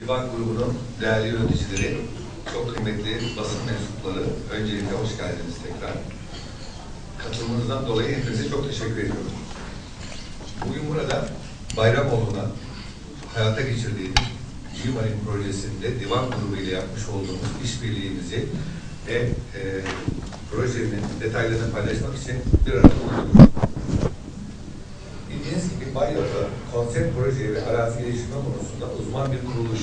Divan grubunun değerli yöneticileri, çok kıymetli basın mensupları, öncelikle hoş geldiniz tekrar. Katılımınızdan dolayı hepinize çok teşekkür ediyorum. Bugün burada Bayramoğlu'na hayata geçirdiğimiz G-Marine projesinde Divan grubu ile yapmış olduğumuz işbirliğimizi ve e, projenin detaylarını paylaşmak için bir arada bulunuyoruz. Bildiğiniz gibi Bayyapı konsept proje ve arazi geliştirme konusunda uzman bir kuruluş.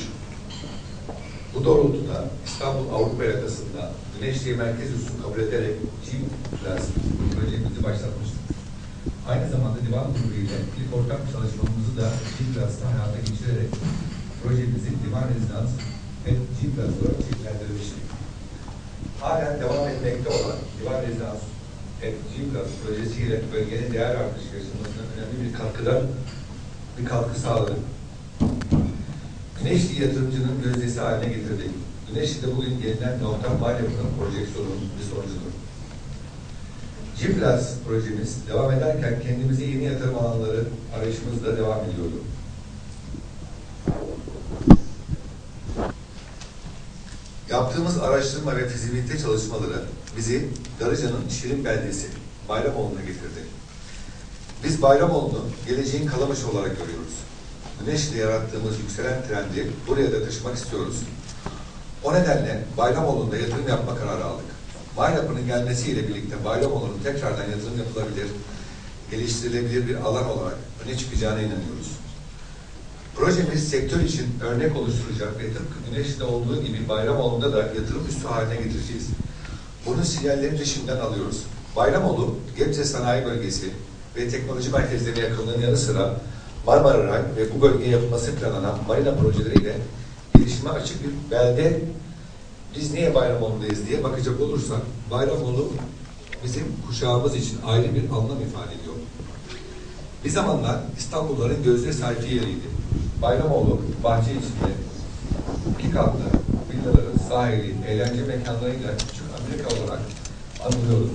Bu doğrultuda İstanbul Avrupa yakasında Güneşli Merkez Üssü kabul ederek Jim Plus projemizi başlatmıştık. Aynı zamanda Divan Grubu ile ilk ortak çalışmamızı da Jim Plus'ta hayata geçirerek projemizi Divan Rezidans ve Jim Plus olarak şekillendirmiştik. Halen devam etmekte olan Divan Rezidans et Plus projesiyle bölgenin değer artışı yaşamasına önemli bir katkıda bir katkı sağladık. Güneşli yatırımcının gözdesi haline getirdik. Güneşli'de bugün gelinen nokta Balyapı'nın projeksiyonunun bir sonucudur. Plus projemiz devam ederken kendimize yeni yatırım alanları arayışımızla devam ediyordu. Yaptığımız araştırma ve fizibilite çalışmaları bizi Darıca'nın Şirin beldesi Bayramoğlu'na getirdi. Biz Bayramoğlu'nu geleceğin kalamışı olarak görüyoruz. Güneşle yarattığımız yükselen trendi buraya da taşımak istiyoruz. O nedenle Bayramoğlu'nda yatırım yapma kararı aldık. Bayrapı'nın gelmesiyle birlikte Bayramoğlu'nun tekrardan yatırım yapılabilir, geliştirilebilir bir alan olarak öne çıkacağına inanıyoruz. Projemiz sektör için örnek oluşturacak ve tıpkı Güneş'te olduğu gibi Bayramoğlu'nda da yatırım üstü haline getireceğiz. Bunun sinyallerini de şimdiden alıyoruz. Bayramoğlu, Gebze Sanayi Bölgesi ve teknoloji merkezlerine yakınlığın yanı sıra Marmara Ray ve bu bölgeye yapılması planlanan marina projeleriyle gelişime açık bir belde. Biz niye Bayramoğlu'dayız diye bakacak olursak, Bayramoğlu bizim kuşağımız için ayrı bir anlam ifade ediyor. Bir zamanlar İstanbulluların gözde sahibi yeriydi. Bayramoğlu bahçe içinde iki katlı villaları, sahili, eğlence mekanlarıyla küçük Amerika olarak anılıyordu.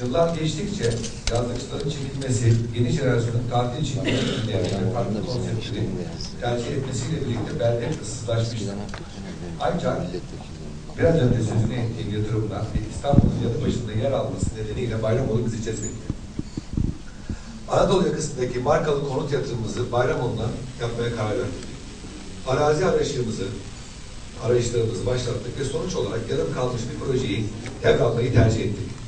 Yıllar geçtikçe yazlıkçıların çekilmesi, yeni jenerasyonun tatil için dinleyen farklı konseptleri tercih etmesiyle birlikte belde ıssızlaşmıştı. Ancak biraz önce sözünü ettiğim yatırımlar ve İstanbul'un yanı başında yer alması nedeniyle Bayramoğlu bizi cezbetti. Anadolu yakasındaki markalı konut yatırımımızı Bayramoğlu'na yapmaya karar verdik. Arazi arayışımızı, arayışlarımızı başlattık ve sonuç olarak yarım kalmış bir projeyi devralmayı tercih ettik.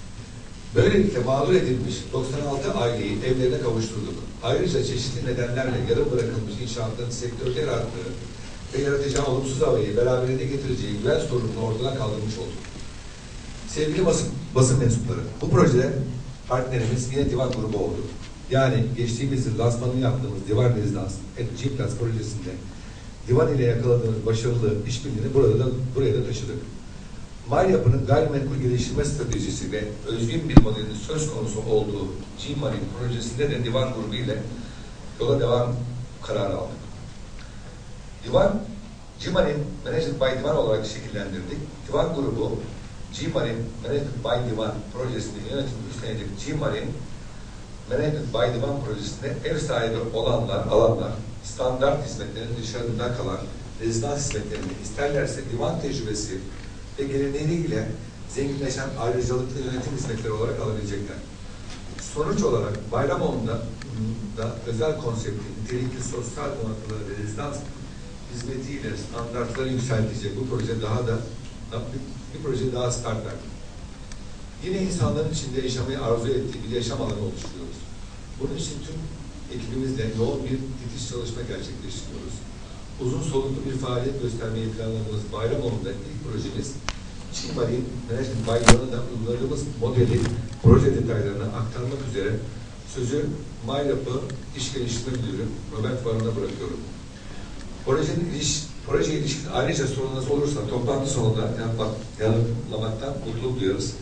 Böylelikle mağdur edilmiş 96 aileyi evlerine kavuşturduk. Ayrıca çeşitli nedenlerle yarım bırakılmış inşaatların sektörde yarattığı ve yaratacağı olumsuz havayı beraberinde getireceği güven sorununu ortadan kaldırmış olduk. Sevgili basın, basın mensupları, bu projede partnerimiz yine divan grubu oldu. Yani geçtiğimiz yıl lansmanını yaptığımız Divan Rezidans G Plus projesinde divan ile yakaladığımız başarılı işbirliğini burada da, buraya da taşıdık. Mal yapının gayrimenkul geliştirme stratejisi ve özgün bir modelin söz konusu olduğu G-Marine projesinde de divan grubu ile yola devam kararı aldık. Divan, G-Marine Managed by Divan olarak şekillendirdik. Divan grubu, G-Marine Managed by Divan projesinin yönetimini üstlenecek G-Marine Management by Divan projesinde ev sahibi olanlar, alanlar, standart hizmetlerin dışarında kalan rezidans hizmetlerini isterlerse divan tecrübesi ve geleneğiyle zenginleşen ayrıcalıklı yönetim hizmetleri olarak alabilecekler. Sonuç olarak Bayramoğlu'nda da özel konsepti, nitelikli sosyal konaklaları ve rezidans hizmetiyle standartları yükseltecek bu proje daha da bir proje daha start verdi. Yine insanların içinde yaşamayı arzu ettiği bir yaşam alanı oluşturuyoruz. Bunun için tüm ekibimizle yoğun bir titiz çalışma gerçekleştiriyoruz. Uzun soluklu bir faaliyet göstermeyi planladığımız Bayramoğlu'nda ilk projemiz Çin Marine Management Bayramı'nda uyguladığımız modeli proje detaylarını aktarmak üzere sözü MyLab'ı İş Geliştirme Müdürü Robert Varın'a bırakıyorum. Projenin iliş, projeye ilişkin ayrıca sorunuz olursa toplantı sonunda yanıtlamaktan mutluluk duyarız.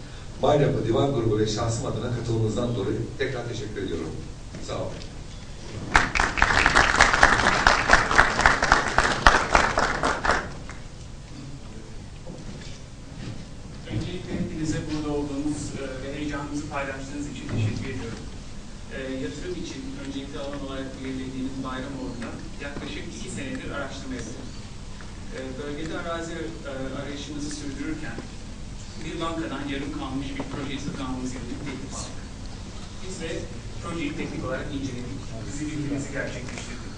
Bayrapı Divan Grubu ve şahsım adına katılımınızdan dolayı tekrar teşekkür ediyorum. Sağ olun. Öncelikle hepinize burada olduğunuz e, ve heyecanınızı paylaştığınız için teşekkür ediyorum. E, yatırım için öncelikle alan olarak belirlediğiniz Bayramoğlu'nda yaklaşık iki senedir araştırma yapıyoruz. arazi e, arayışımızı sürdürürken bir bankadan yarım kalmış bir projeyi satın almamız yönünde bir teklif aldık. Biz de projeyi teknik olarak inceledik, fizibilitemizi gerçekleştirdik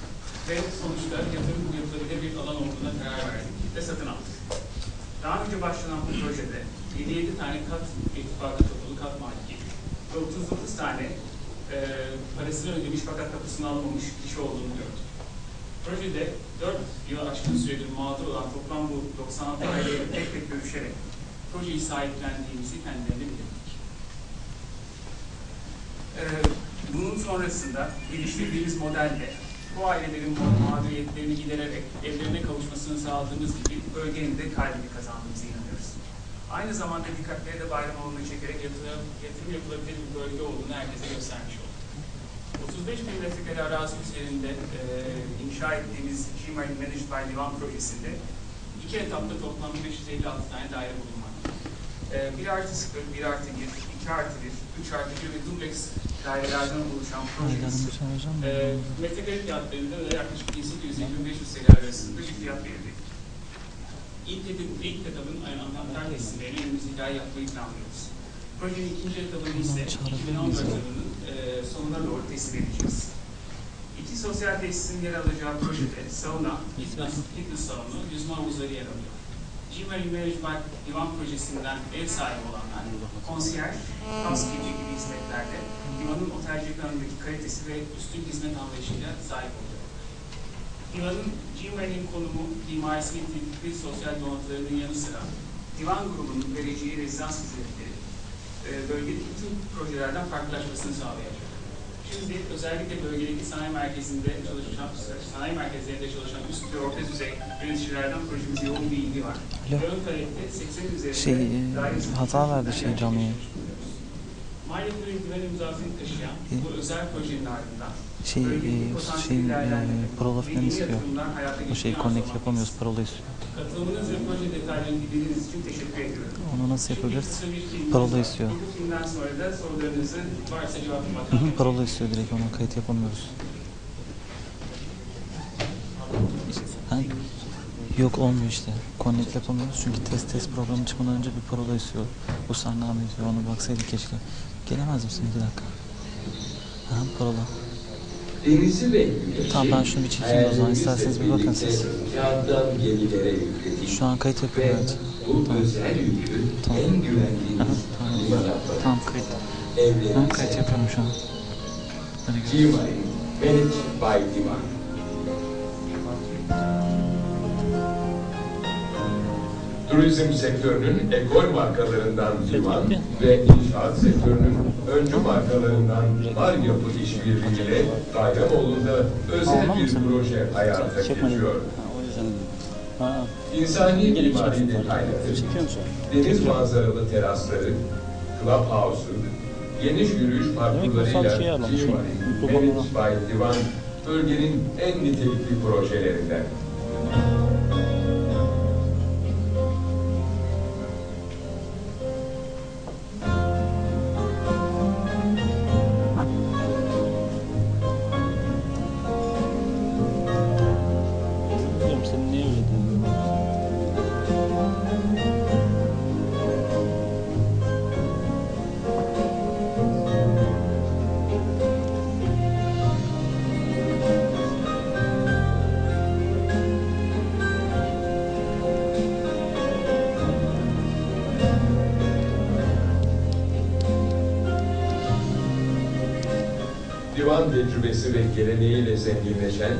ve sonuçta yatırım yapılabilir bir alan olduğuna karar verdik ve satın aldık. Daha önce başlanan bu projede 7-7 tane kat irtifada toplu kat maliki ve 39 tane e, parasını ödemiş fakat kapısını almamış kişi olduğunu gördük. Projede 4 yıl aşkın süredir mağdur olan toplam bu 96 aileyle tek tek görüşerek projeyi sahiplendiğimizi kendilerine bildirdik. Ee, bunun sonrasında geliştirdiğimiz modelle bu ailelerin ma- mağduriyetlerini gidererek evlerine kavuşmasını sağladığımız gibi bölgenin de kalbini kazandığımıza inanıyoruz. Aynı zamanda dikkatleri de bayram alanına çekerek yatırım, yatırım yapılabilir bir bölge olduğunu herkese göstermiş olduk. 35 bin metrekare arazi üzerinde e, inşa ettiğimiz G-Marine Managed by Divan projesinde iki etapta toplam 556 tane daire bulunmakta. E, 1 artı 0, 1 artı 1, 2 artı 1, 3 artı 1 ve dubleks dairelerden oluşan projemiz e, metrekare fiyatlarında da yaklaşık 1800 ile 1500 TL arasında bir fiyat belirledik. İlk, etap, ilk etapın anahtar teslimlerini önümüzdeki ay yapmayı planlıyoruz. Projenin ikinci etabını ise 2014 yılının e, sonuna doğru teslim edeceğiz. İki sosyal tesisin yer alacağı projede sauna, fitness, fitness salonu, yüzme havuzları yer alıyor. G-Marine Management Divan projesinden ev sahibi olanlar, konsiyer, housekeeping gibi hizmetlerde divanın otelcilik alanındaki kalitesi ve üstün hizmet anlayışıyla sahip oluyor. Divanın G-Marine'in konumu, mimarisi ve nitelikli sosyal donatılarının yanı sıra divan grubunun vereceği rezidans hizmetleri e, bölgedeki bütün projelerden farklılaşmasını sağlayacak. Şimdi özellikle bölgedeki sanayi merkezinde çalışan, sanayi merkezlerinde çalışan üst ve orta düzey yöneticilerden projemize yoğun bir ilgi var. Alo. Ön talepte 80 üzerinde Şey, hata verdi şey canlıya. Maalesef güven imzasını taşıyan bu özel projenin ardından Şey, e, şeyin, e, parola falan istiyor. O şeyi connect yapamıyoruz, parola istiyor. Katılımınız ve proje detaylarını dinlediğiniz için teşekkür ediyorum. Onu nasıl yapabiliriz? Parola istiyor. Bu filmden sonra da sorularınızı varsa cevaplamak hı, parola istiyor direkt ona kayıt yapamıyoruz. Ha? Yok olmuyor işte. Connect yapamıyoruz çünkü test test programı çıkmadan önce bir parola istiyor. Bu sarname istiyor. Ona baksaydık keşke. Gelemez misin iki dakika? Ha, parola. Ve güneşi Tamam, ben şunu bir çekeyim o zaman. İsterseniz bir bakın siz. Şu an kayıt yapıyor Ve evet. Tamam. Tamam. Aha, tamam. Tamam kayıt. Evlerimize kayıt yapıyorum şu an. Hadi görüşürüz. By Divan. Turizm sektörünün ekol markalarından Divan ve inşaat sektörünün öncü markalarından Var Yapı İşbirliği'yle Bayramoğlu'nda özel bir proje hayata geçiyor. İnsani mimari detayları, deniz manzaralı terasları, clubhouse'u, geniş yürüyüş parkurlarıyla Mikrofonla. Managed by Divan, bölgenin en nitelikli projelerinden. Divan tecrübesi ve geleneğiyle zenginleşen,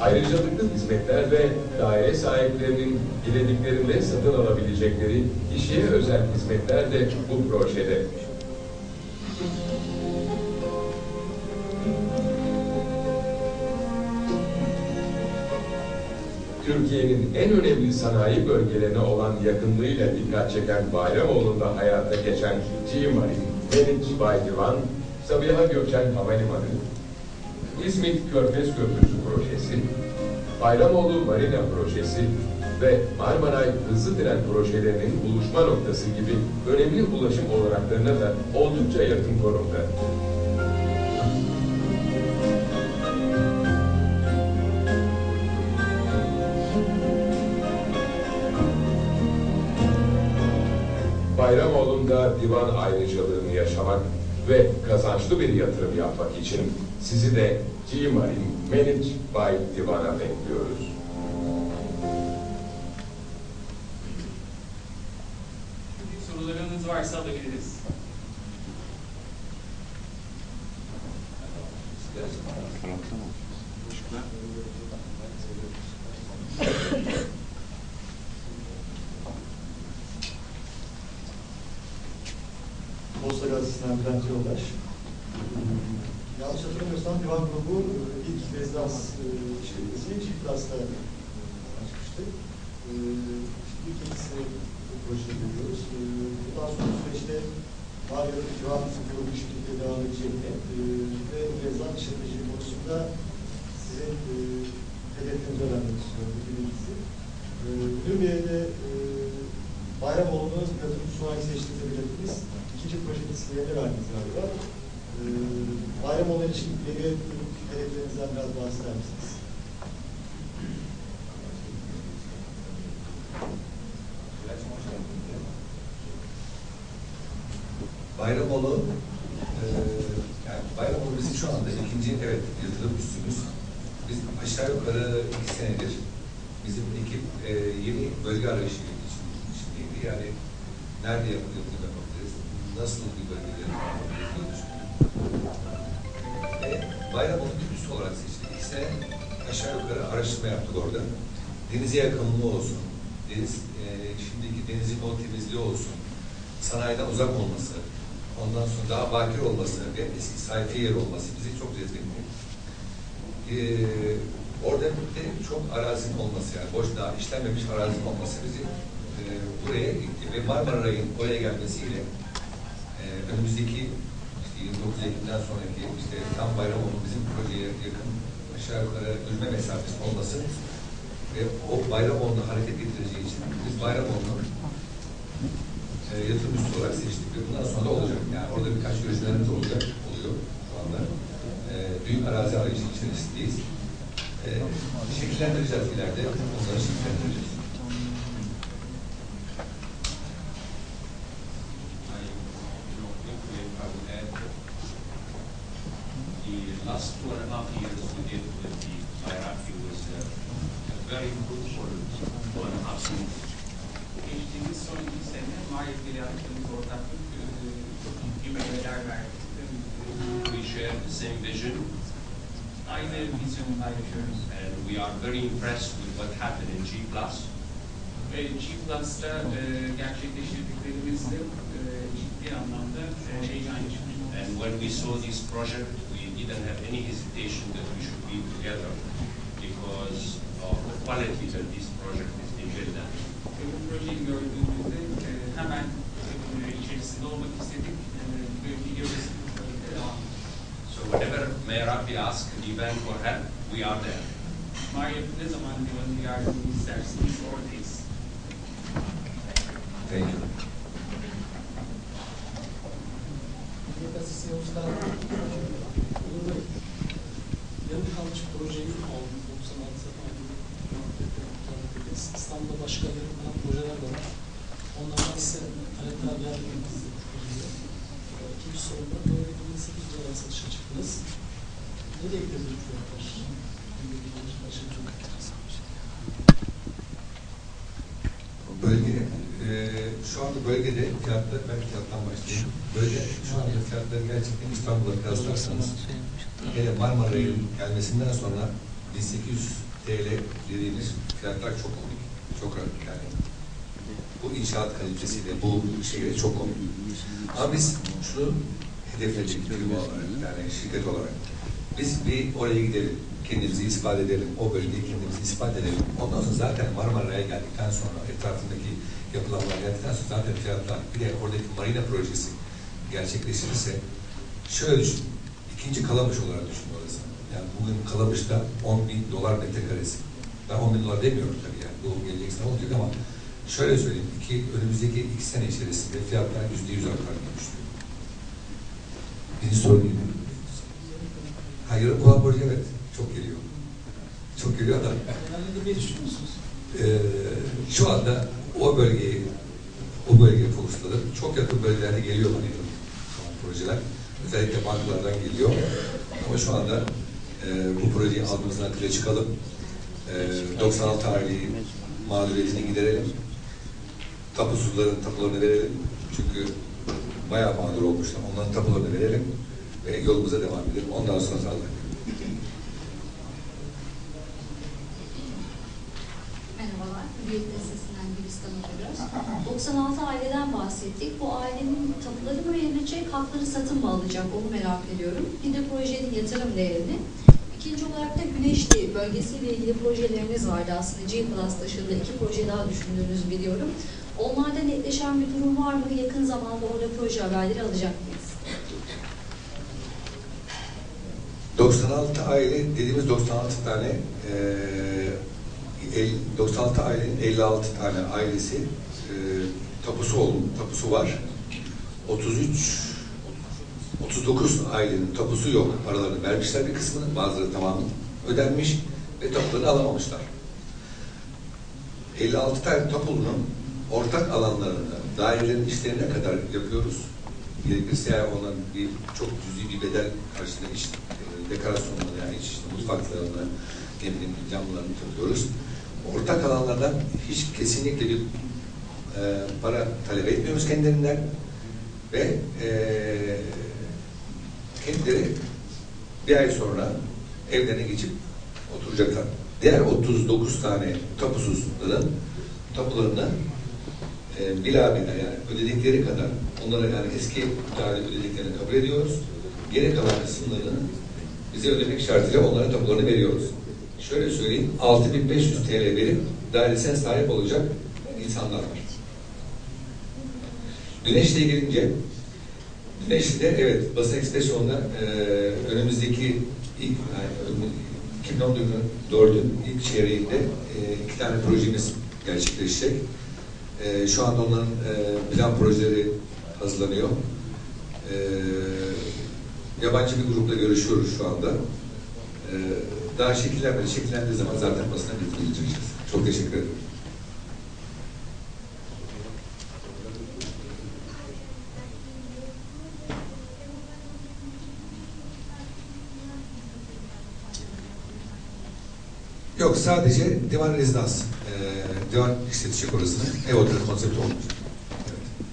ayrıcalıklı hizmetler ve daire sahiplerinin dilediklerinde satın alabilecekleri kişiye özel hizmetler de bu projede. Türkiye'nin en önemli sanayi bölgelerine olan yakınlığıyla dikkat çeken Bayramoğlu'nda hayata geçen G-Marine, Managed by Sabiha Gökçen Havalimanı, İzmit Körfez Köprüsü Projesi, Bayramoğlu Marina Projesi ve Marmaray Hızlı Tren projelerinin buluşma noktası gibi önemli ulaşım olanaklarına da oldukça yakın konumda. Bayramoğlu'nda divan ayrıcalığını yaşamak ve kazançlı bir yatırım yapmak için sizi de G-Marine Manage by Divan'a bekliyoruz. Bülent Yoldaş. Yanlış hatırlamıyorsam Divan Grubu e, ilk rezidans e, işletmesi Çiftlas'ta açmıştı. E, Şimdi ikincisi bu projede görüyoruz. E, Bundan sonra süreçte var ya da Divan Grubu bu şekilde devam edeceğini e, ve rezidans işletmeciliği konusunda sizin e, hedeflerinizi öğrenmek istiyorum. Birincisi. E, Müdür Bey'e de e, Bayramoğlu'nu yatırımcısı olarak seçtiğinizi belirttiniz. İkinci sinyalini verdiniz galiba. Ee, Bayramoğlu için ileriye dönük hedeflerinizden biraz bahseder misiniz? Bayramoğlu, e, yani Bayramoğlu bizim şu anda ikinci evet yatırım üstümüz. Biz aşağı yukarı iki senedir bizim ekip e, yeni bölge arayışı Denize yakınlığı olsun, deniz, e, şimdiki denizin o temizliği olsun, sanayiden uzak olması, ondan sonra daha bakir olması ve eski sayfi yer olması bizi çok cezbetti. Ee, orada bir çok arazinin olması yani boş daha işlenmemiş arazinin olması bizi e, buraya ve Marmaray'ın oraya gelmesiyle e, önümüzdeki işte 29 Ekim'den sonraki işte tam Bayramoğlu bizim projeye yakın aşağı yukarı yürüme mesafesi olması ve o Bayramoğlu'na hareket getireceği için biz Bayramoğlu'nu e, yatırım üstü olarak seçtik ve bundan sonra olacak. Yani orada birkaç görüşmelerimiz olacak, oluyor şu anda. E, büyük arazi arayışı içerisindeyiz. E, şekillendireceğiz ileride, onları şekillendireceğiz. The last two and a half years we did with the Iraqi was uh, very and a half years. Geçtiğimiz son iki sene Marif'le yaptığımız ortaklık çok meyveler verdi. We share the same vision Aynı vizyonu paylaşıyoruz. and we are very impressed with what happened in G. Ve G Plus'ta e, gerçekleştirdiklerimizde e, ciddi anlamda heyecan yaşadık. And when we saw this project, we didn't have any hesitation that we should be together because of the quality that this project is being built at. Ve bu projeyi gördüğümüzde e, hemen e, içerisinde olmak istedik. E, ve biliyoruz ki bu projede devam ediyor. So whenever Mayor Rafi asks the event for help, we are there. Marif ne zaman divanın yardımını isterseniz oradayız. Thank you. Yarım kalmış projeyi aldık 96 ayında. İstanbul'da başka yarım kalan projeler de var. Onlardan ise talepler geldiğimiz İkinci sorumda böyle 28 liraya satışa çıktınız. Nereye gidiyor bu fiyatlar? Çok enteresan bir şey. Bölge, e, şu anda bölgede fiyatlar, ben fiyattan başlayayım. Bölge, şu anda fiyatları gerçekten İstanbul'a kıyaslarsanız, hele Marmaray'ın gelmesinden sonra 1800 TL dediğimiz fiyatlar çok komik. Çok rahat yani. Bu inşaat kalitesiyle, bu şeyle çok komik. Ama biz şunu hedefledik firma olarak, yani şirket olarak. Biz bir oraya gidelim, kendimizi ispat edelim, o bölgeyi kendimizi ispat edelim. Ondan sonra zaten Marmara'ya geldikten sonra, etrafındaki yapılanlar geldikten sonra zaten fiyatlar, bir de oradaki marina projesi gerçekleşirse, şöyle düşün, ikinci Kalamış olarak düşün orası. Yani bugün Kalamış'ta 10 bin dolar metrekaresi. Ben 10 bin dolar demiyorum tabii yani, bu gelecek sene olacak ama şöyle söyleyeyim, iki, önümüzdeki iki sene içerisinde fiyatlar yüzde yüz artar düşünüyorum. Birinci sorun neydi? Hayır, Kuala Borcu evet, çok geliyor. Çok geliyor da eee, şu anda o bölgeyi, o bölge fokusladım. Çok yakın bölgelerde geliyor bu projeler. Özellikle bankalardan geliyor. Ama şu anda e, bu projeyi aldığımızdan akıla çıkalım. E, 96 aileyi mağduriyetini giderelim. Tapusuzların tapularını verelim. Çünkü bayağı mağdur olmuşlar. Onların tapularını verelim ve yolumuza devam edelim. Ondan sonra sağlık. Merhabalar, okuyoruz. 96 aileden bahsettik. Bu ailenin tapuları mı verilecek, hakları satın mı alacak onu merak ediyorum. Bir de projenin yatırım değerini. İkinci olarak da Güneşli bölgesiyle ilgili projeleriniz vardı aslında. G Plus dışında iki proje daha düşündüğünüzü biliyorum. Onlarda netleşen bir durum var mı? Yakın zamanda orada proje haberleri alacak mıyız? 96 aile dediğimiz 96 tane el- 96 ailenin 56 tane ailesi eee, tapusu oldu, tapusu var. 33 39 ailenin tapusu yok. Paralarını vermişler bir kısmını, bazıları tamamı ödenmiş ve tapularını alamamışlar. 56 tane tapulunun ortak alanlarında dairelerin işlerine kadar yapıyoruz. Gerekirse eğer onların bir çok cüzi bir bedel karşılığında iş e, yani iç işte mutfaklarını, ne bileyim camlarını takıyoruz. Ortak alanlardan hiç kesinlikle bir e, para talep etmiyoruz kendilerinden ve e, kendileri bir ay sonra evlerine geçip oturacaklar. Diğer 39 tane tapusuzların tapularını e, bilabine yani ödedikleri kadar onlara yani eski tarih ödediklerini kabul ediyoruz. Geri kalan kısımlarını bize ödemek şartıyla onlara tapularını veriyoruz. Şöyle söyleyeyim 6500 TL verip dairesine sahip olacak insanlar var. Güneşli'ye gelince Güneşli'de evet basın ekspresyonunda e, önümüzdeki ilk yani, 2014'ün ilk çeyreğinde e, iki tane projemiz gerçekleşecek. E, şu anda onların e, plan projeleri hazırlanıyor. E, yabancı bir grupla görüşüyoruz şu anda. E, daha şekillenmedi. Şekillendiği zaman zaten basına bildirileceğiz. Çok teşekkür ederim. Yok sadece divan rezidans. E, divan işletecek orasını. Ev oteli konsepti olmayacak. Evet.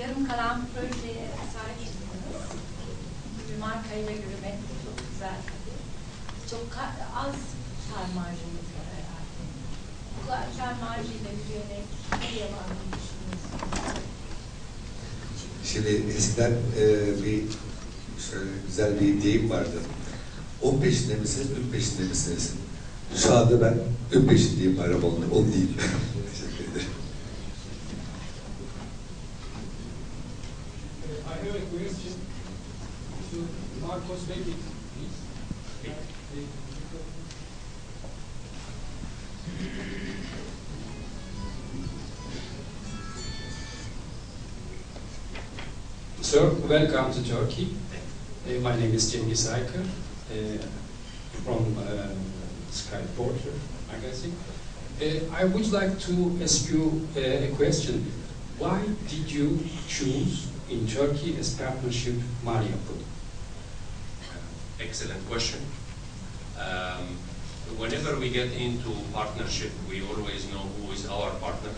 yarım kalan projeye sahip çıktınız. Bir markayla yürümek çok güzel. Çok ka- az kar marjımız var herhalde. Bu kadar kar marjıyla yürüyerek nereye varmayı düşünüyorsunuz? Şimdi eskiden e, bir şöyle güzel bir deyim vardı. On peşinde misiniz, ün peşinde misiniz? Şu anda ben ün peşindeyim bayram on değil. Teşekkür ederim. I have a question to Marcos Beckett, please. Sir, welcome to Turkey. Uh, my name is Cengiz Aykır uh, from uh, Sky Porter magazine. Uh, I would like to ask you uh, a question. Why did you choose in Turkey as partnership Mariupol? Excellent question. Um, whenever we get into partnership, we always know who is our partner,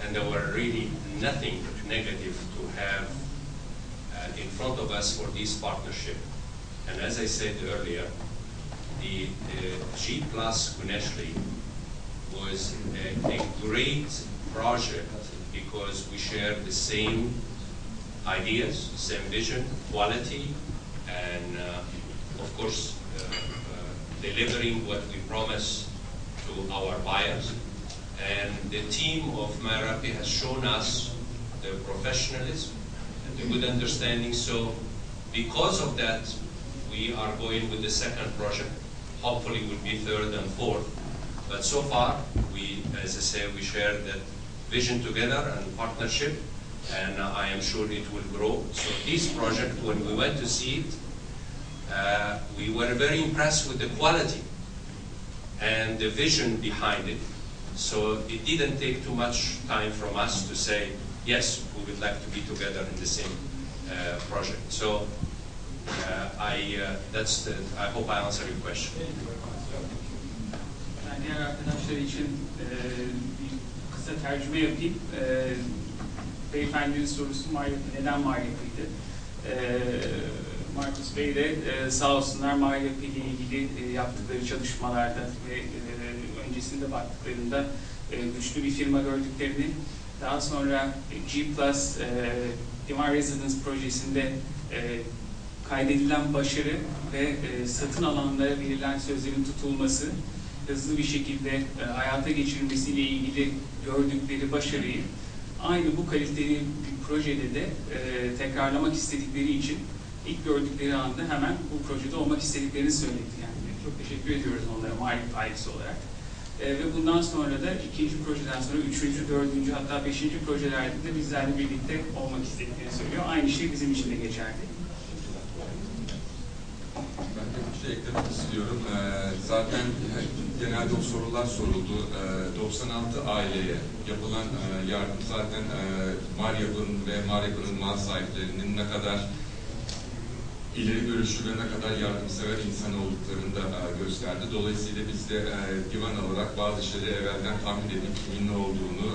and there were really nothing negative to have uh, in front of us for this partnership. And as I said earlier, the G Plus Guneshli was a, a great project because we share the same ideas, same vision, quality, and uh, of course, uh, uh, delivering what we promise to our buyers. And the team of Marapi has shown us the professionalism and the good understanding. So, because of that, we are going with the second project. Hopefully, will be third and fourth. But so far, we, as I say, we share that vision together and partnership. and I am sure it will grow. So this project, when we went to see it, uh, we were very impressed with the quality and the vision behind it. So it didn't take too much time from us to say, yes, we would like to be together in the same uh, project. So uh, I, uh, that's the, I hope I answered your question. Ben diğer arkadaşlar için e, bir kısa tercüme yapayım. E, beyefendinin sorusu Maryapı, neden Maryapı'ydı? E, Markus Bey de e, sağ olsunlar ile ilgili e, yaptıkları çalışmalarda ve e, öncesinde baktıklarında e, güçlü bir firma gördüklerini daha sonra G Plus e, Divine Residence projesinde e, kaydedilen başarı ve e, satın alanlara verilen sözlerin tutulması hızlı bir şekilde e, hayata geçirilmesiyle ilgili gördükleri başarıyı aynı bu kaliteli bir projede de e, tekrarlamak istedikleri için ilk gördükleri anda hemen bu projede olmak istediklerini söyledi yani. Çok teşekkür ediyoruz onlara Malik ailesi olarak. E, ve bundan sonra da ikinci projeden sonra üçüncü, dördüncü hatta beşinci projelerde de bizlerle birlikte olmak istediklerini söylüyor. Aynı şey bizim için de geçerli. Bir şey eklemek istiyorum. Ee, zaten e, genelde o sorular soruldu. Ee, 96 aileye yapılan e, yardım zaten e, ve Maryap'ın mal sahiplerinin ne kadar ileri görüşlü ve ne kadar yardımsever insan olduklarını da e, gösterdi. Dolayısıyla biz de e, divan olarak bazı şeyleri evvelden tahmin edip kimin ne olduğunu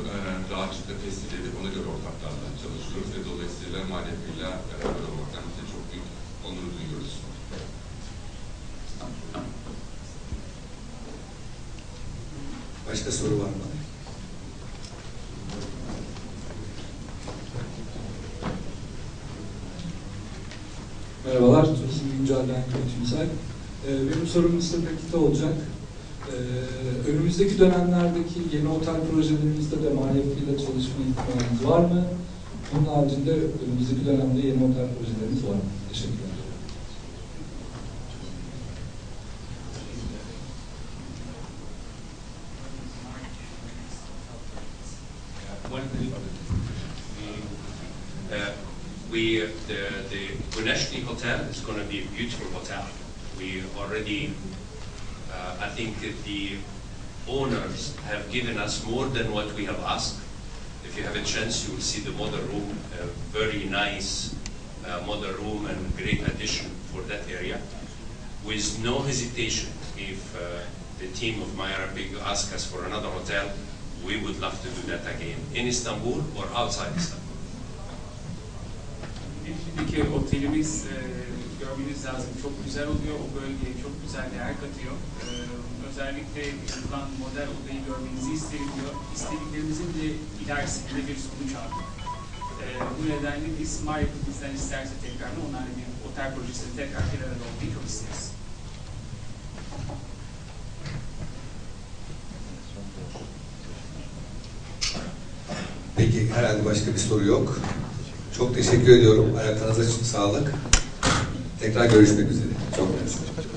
rahatlıkla tespit edip ona göre ortaklarla çalışıyoruz ve dolayısıyla Maryap'ıyla beraber olmaktan bize çok büyük onur duyuyoruz. Başka soru var mı? Merhabalar, Turizm Güncel'den Kötümsel. Ee, benim sorum Mr. Pekit'e olacak. Ee, önümüzdeki dönemlerdeki yeni otel projelerimizde de maliyetiyle çalışma ihtimaliniz var mı? Bunun haricinde önümüzdeki dönemde yeni otel projelerimiz var mı? Teşekkürler. Is going to be a beautiful hotel. We already, uh, I think the owners have given us more than what we have asked. If you have a chance, you will see the model room, a very nice uh, room and great addition for that area. With no hesitation, if uh, the team of Arabic ask us for another hotel, we would love to do that again in Istanbul or outside Istanbul. Şimdiki otelimiz e, görmeniz lazım. Çok güzel oluyor. O bölgeye çok güzel değer katıyor. E, özellikle yapılan model odayı görmenizi isterim diyor. İstediklerimizin de ilerisinde bir sonuç aldık. E, bu nedenle biz Marip'i bizden isterse tekrar onlarla bir otel projesinde tekrar bir arada olmayı çok isteriz. Peki herhalde başka bir soru yok. Çok teşekkür ediyorum. Ayaklarınıza sağlık. Tekrar görüşmek üzere. Çok mersi.